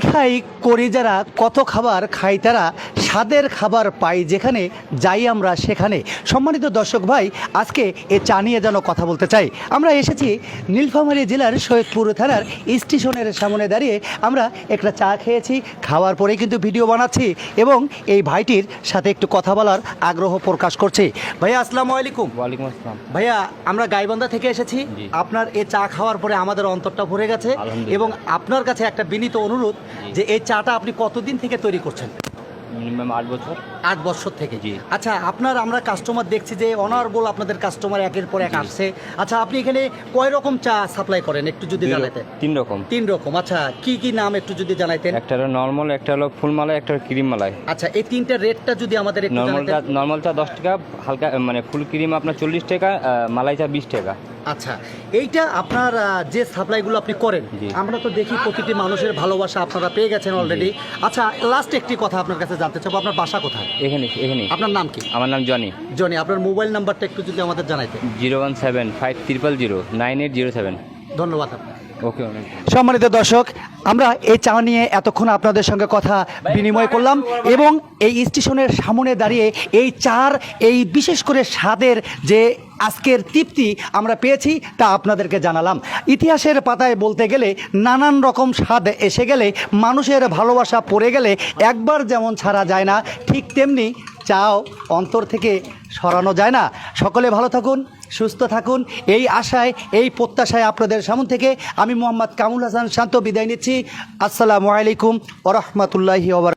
খাই খাই করি যারা কত খাবার খাই তারা স্বাদের খাবার পাই যেখানে যাই আমরা সেখানে। সম্মানিত দর্শক ভাই আজকে এ চা নিয়ে যেন কথা বলতে চাই। আমরা এসেছি নীলফামারী জেলার সৈয়দপুর থানার স্টেশনের সামনে দাঁড়িয়ে আমরা একটা চা খেয়েছি খাওয়ার পরে কিন্তু ভিডিও বানাচ্ছি এবং এই ভাইটির সাথে একটু কথা বলার আগ্রহ প্রকাশ করছি। ভাইয়া আসসালামু আলাইকুম। ওয়ালাইকুম আসসালাম। ভাইয়া আমরা গাইবান্ধা থেকে এসেছি। আপনার এ চা খাওয়ার পরে আমাদের অন্তরটা ভরে গেছে এবং আপনার কাছে একটা বিনীত অনুরোধ যে এই চাটা আপনি কতদিন থেকে তৈরি করছেন? মিনিমাম আট বছর। আট বছর থেকে? জি। আচ্ছা আপনার আমরা কাস্টমার দেখছি যে অনারবল আপনাদের কাস্টমার একের পর এক আসছে। আচ্ছা আপনি এখানে কয় রকম চা সাপ্লাই করেন? একটু যদি রকম- তিন রকম। তিন রকম। আচ্ছা কি কি নাম একটু যদি জানাইতেন? একটা হলো নর্মাল একটা হলো ফুল মালাই একটা ক্রিম মালাই। আচ্ছা এই তিনটা রেটটা যদি আমাদের একটু নর্মাল চা দশ টাকা হালকা মানে ফুল ক্রিম আপনার চল্লিশ টাকা মালাই চা বিশ টাকা। আচ্ছা এইটা আপনার যে সাপ্লাইগুলো আপনি করেন আমরা তো দেখি প্রতিটি মানুষের ভালোবাসা আপনারা পেয়ে গেছেন অলরেডি আচ্ছা লাস্ট একটি কথা আপনার কাছে জানতে চাবো আপনার বাসা কোথায়? এখানে এখানে। আপনার নাম কি? আমার নাম জনি। জনি আপনার মোবাইল নাম্বারটা একটু যদি আমাদের জানাইতেন। Zero one seven five triple zero nine eight zero seven. ধন্যবাদ আপনার ওকে সম্মানিত দর্শক আমরা এই চা নিয়ে এতক্ষণ আপনাদের সঙ্গে কথা বিনিময় করলাম এবং এই স্টেশনের সামনে দাঁড়িয়ে এই চার এই বিশেষ করে স্বাদের যে আজকের তৃপ্তি আমরা পেয়েছি, তা আপনাদেরকে জানালাম। ইতিহাসের পাতায় বলতে গেলে নানান রকম স্বাদ এসে গেলে, মানুষের ভালোবাসা পড়ে গেলে একবার যেমন ছাড়া যায় না, ঠিক তেমনি চাও অন্তর থেকে সরানো যায় না। সকলে ভালো থাকুন, সুস্থ থাকুন। এই আশায়, এই প্রত্যাশায় আপনাদের সামন থেকে আমি মোহাম্মদ কামুল হাসান শান্ত বিদায় নিচ্ছি। আসসালামু আলাইকুম ওরহমতুল্লাহি ওবর